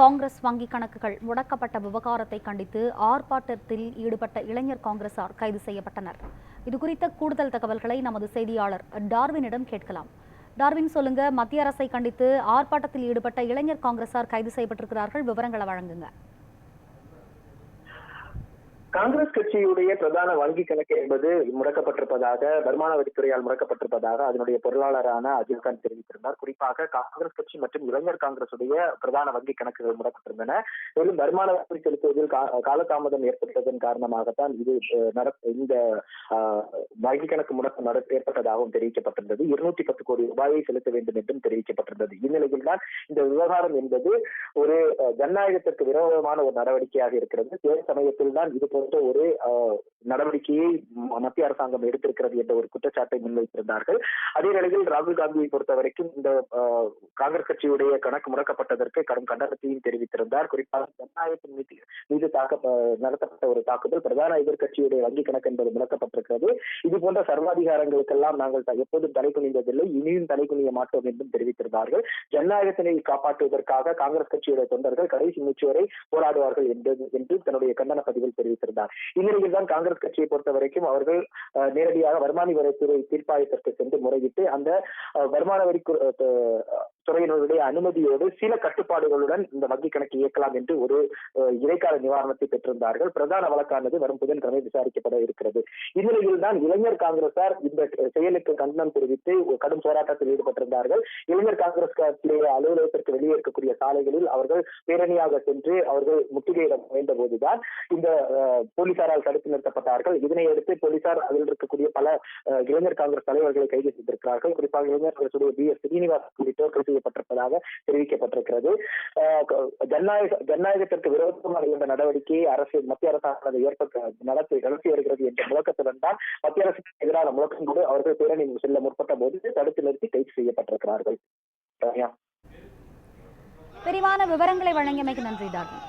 காங்கிரஸ் வங்கி கணக்குகள் முடக்கப்பட்ட விவகாரத்தை கண்டித்து ஆர்ப்பாட்டத்தில் ஈடுபட்ட இளைஞர் காங்கிரசார் கைது செய்யப்பட்டனர். இது குறித்த கூடுதல் தகவல்களை நமது செய்தியாளர் டார்வினிடம் கேட்கலாம். டார்வின் சொல்லுங்க. மத்திய அரசை கண்டித்து ஆர்ப்பாட்டத்தில் ஈடுபட்ட இளைஞர் காங்கிரசார் கைது செய்யப்பட்டிருக்கிறார்கள். விவரங்களை வழங்குங்க. காங்கிரஸ் கட்சியுடைய பிரதான வங்கி கணக்கு என்பது முடக்கப்பட்டிருப்பதாக வருமான வரித்துறையால் முடக்கப்பட்டிருப்பதாக அதனுடைய பொருளாளரான அஜித்கான் தெரிவித்திருந்தார். குறிப்பாக காங்கிரஸ் கட்சி மற்றும் இளைஞர் காங்கிரஸ் உடைய பிரதான வங்கி கணக்குகள் முடக்கப்பட்டிருந்தன. மேலும் வருமான வரி செலுத்துவதில் காலதாமதம் ஏற்பட்டதன் காரணமாகத்தான் இது நட- இந்த வங்கி கணக்கு முடக்கம் ஏற்பட்டதாகவும் தெரிவிக்கப்பட்டிருந்தது. இருநூத்தி பத்து கோடி ரூபாயை செலுத்த வேண்டும் என்றும் தெரிவிக்கப்பட்டிருந்தது. இந்நிலையில் தான் இந்த விவகாரம் என்பது ஒரு ஜனநாயகத்திற்கு விரோதமான ஒரு நடவடிக்கையாக இருக்கிறது. அதே சமயத்தில் தான் இது போன்ற வந்துட்டு ஒரே நடவடிக்கையை மத்திய அரசாங்கம் எடுத்திருக்கிறது என்ற ஒரு குற்றச்சாட்டை முன்வைத்திருந்தார்கள். அதே நிலையில் ராகுல் காந்தியை பொறுத்த வரைக்கும் இந்த காங்கிரஸ் கட்சியுடைய கணக்கு முடக்கப்பட்டதற்கு கடும் கண்டனத்தையும் தெரிவித்திருந்தார். குறிப்பாக ஜனநாயகத்தின் மீது மீது தாக்க நடத்தப்பட்ட ஒரு தாக்குதல் பிரதான எதிர்கட்சியுடைய வங்கி கணக்கு என்பது முடக்கப்பட்டிருக்கிறது. இது போன்ற சர்வாதிகாரங்களுக்கெல்லாம் நாங்கள் எப்போதும் தலை குனிந்ததில்லை. இனியும் தலை குனிய மாட்டோம் என்றும் தெரிவித்திருந்தார்கள். ஜனநாயகத்தினை காப்பாற்றுவதற்காக காங்கிரஸ் கட்சியுடைய தொண்டர்கள் கடைசி மூச்சு வரை போராடுவார்கள் என்று என்று தன்னுடைய கண்டன பதிவில் தெரிவித்திருந்தார். இந்நிலையில் தான் காங்கிரஸ் கட்சியை பொறுத்த வரைக்கும் அவர்கள் நேரடியாக வருமான வரித்துறை தீர்ப்பாயத்திற்கு சென்று முறையிட்டு அந்த வருமான வரி துறையினருடைய அனுமதியோடு சில கட்டுப்பாடுகளுடன் இந்த வங்கி கணக்கு இயக்கலாம் என்று ஒரு இடைக்கால நிவாரணத்தை பெற்றிருந்தார்கள். பிரதான வழக்கானது வரும் புதன்கிழமை விசாரிக்கப்பட இருக்கிறது. இந்நிலையில் தான் இளைஞர் காங்கிரசார் இந்த செயலுக்கு கண்டனம் தெரிவித்து கடும் போராட்டத்தில் ஈடுபட்டிருந்தார்கள். இளைஞர் காங்கிரஸ் கட்சியுடைய அலுவலகத்திற்கு வெளியே இருக்கக்கூடிய சாலைகளில் அவர்கள் பேரணியாக சென்று அவர்கள் முற்றுகையிட முயன்ற போதுதான் இந்த போலீசாரால் தடுத்து நிறுத்தப்பட்டார்கள். இதனை அடுத்து போலீசார் அதில் இருக்கக்கூடிய பல இளைஞர் காங்கிரஸ் தலைவர்களை கைது செய்திருக்கிறார்கள். குறிப்பாக இளைஞர் காங்கிரசுடைய பி. எஸ். ஸ்ரீனிவாஸ் உள்ளிட்டோர் கைது செய்யப்பட்டிருப்பதாக தெரிவிக்கப்பட்டிருக்கிறது. ஜனநாயக ஜனநாயகத்திற்கு விரோதமாக இருந்த நடவடிக்கையை அரசு மத்திய அரசானது ஏற்ப நடத்தி நடத்தி வருகிறது என்ற முழக்கத்துடன் தான் மத்திய அரசுக்கு எதிரான முழக்கம் கூட அவர்கள் பேரணி செல்ல முற்பட்ட போது தடுத்து நிறுத்தி கைது செய்யப்பட்டிருக்கிறார்கள். விரிவான விவரங்களை வழங்கியமைக்கு நன்றி டார்வின்